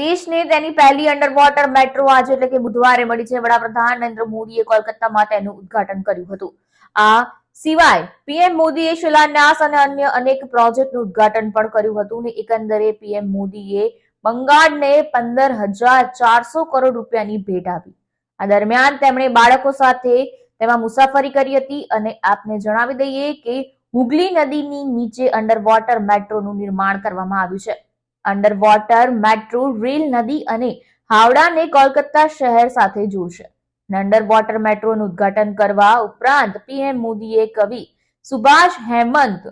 દેશને તેની પહેલી અંડર વોટર મેટ્રો આજે એટલે કે બુધવારે મળી છે. વડાપ્રધાન નરેન્દ્ર મોદીએ કોલકાતામાં તેનું ઉદ્ઘાટન કર્યું હતું. આ સિવાય પીએમ મોદીએ શિલાન્યાસ અને અન્ય અનેક પ્રોજેક્ટનું ઉદ્ઘાટન પણ કર્યું હતું ને એકંદરે પીએમ મોદીએ બંગાળને પંદર હજાર ચારસો કરોડ રૂપિયાની ભેટ આપી. આ દરમિયાન તેમણે બાળકો સાથે તેમાં મુસાફરી કરી હતી અને આપને જણાવી દઈએ કે હુગલી નદીની નીચે અંડર વોટર મેટ્રોનું નિર્માણ કરવામાં આવ્યું છે. અંડર વોટર મેટ્રો રેલ નદી અને હાવડાને કોલકાતા શહેર સાથે જોડશે. અંડરવોટર અંડર વોટર મેટ્રોનું ઉદ્ઘાટન કરવા ઉપરાંત પીએમ મોદીએ કવિ સુભાષ હેમંત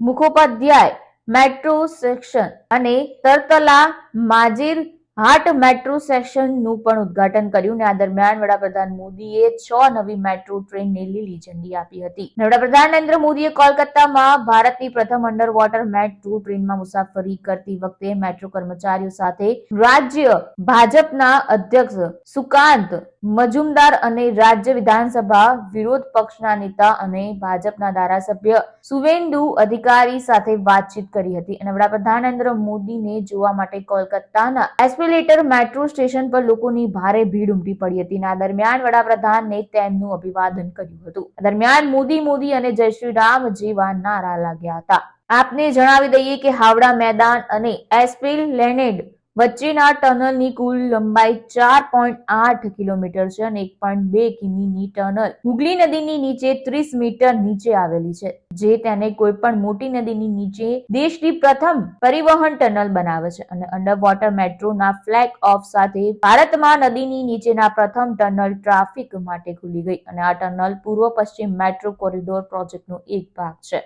મુખોપાધ્યાય મેટ્રો સેક્શન અને તરતલા માજીર હાટ મેટ્રો સેશનનું પણ ઉદઘાટન કર્યું ને આ દરમિયાન વડાપ્રધાન મોદીએ છ નવી મેટ્રો ટ્રેનને લીલી ઝંડી આપી હતી. વડાપ્રધાન નરેન્દ્ર મોદીએ કોલકાતામાં ભારતની પ્રથમ અંડર વોટર મેટ્રો ટ્રેનમાં મુસાફરી કરતી વખતે મેટ્રો કર્મચારીઓ સાથે રાજ્ય ભાજપના અધ્યક્ષ સુકાંત મજુમદાર અને રાજ્ય વિધાનસભા વિરોધ પક્ષના નેતા અને ભાજપના ધારાસભ્ય સુવેન્દુ અધિકારી સાથે વાતચીત કરી હતી. અને વડાપ્રધાન નરેન્દ્ર મોદીને જોવા માટે કોલકાતાના એસ્પિલેટર મેટ્રો સ્ટેશન પર લોકોની ભારે ભીડ ઉમટી પડી હતી આ દરમિયાન વડાપ્રધાનને તેમનું અભિવાદન કર્યું હતું. દરમિયાન મોદી મોદી અને જય શ્રી રામ જેવા નારા લાગ્યા હતા. આપને જણાવી દઈએ કે હાવડા મેદાન અને એસ્પિલ લેનેડ વચ્ચેના ટનલની કુલ લંબાઈ ચાર પોઈન્ટ આઠ કિલોમીટર છે અને એક પોઈન્ટ બે કિમીની ટનલ. હુગલી નદીની નીચે ત્રીસ મીટર નીચે આવેલી છે, જે તેને કોઈ પણ મોટી નદીની નીચે દેશની પ્રથમ પરિવહન ટનલ બનાવે છે અને અંડર વોટર મેટ્રોના ફ્લેગ ઓફ સાથે ભારતમાં નદીની નીચેના પ્રથમ ટનલ ટ્રાફિક માટે ખુલી ગઈ અને આ ટનલ પૂર્વ પશ્ચિમ મેટ્રો કોરિડોર પ્રોજેક્ટનો એક ભાગ છે.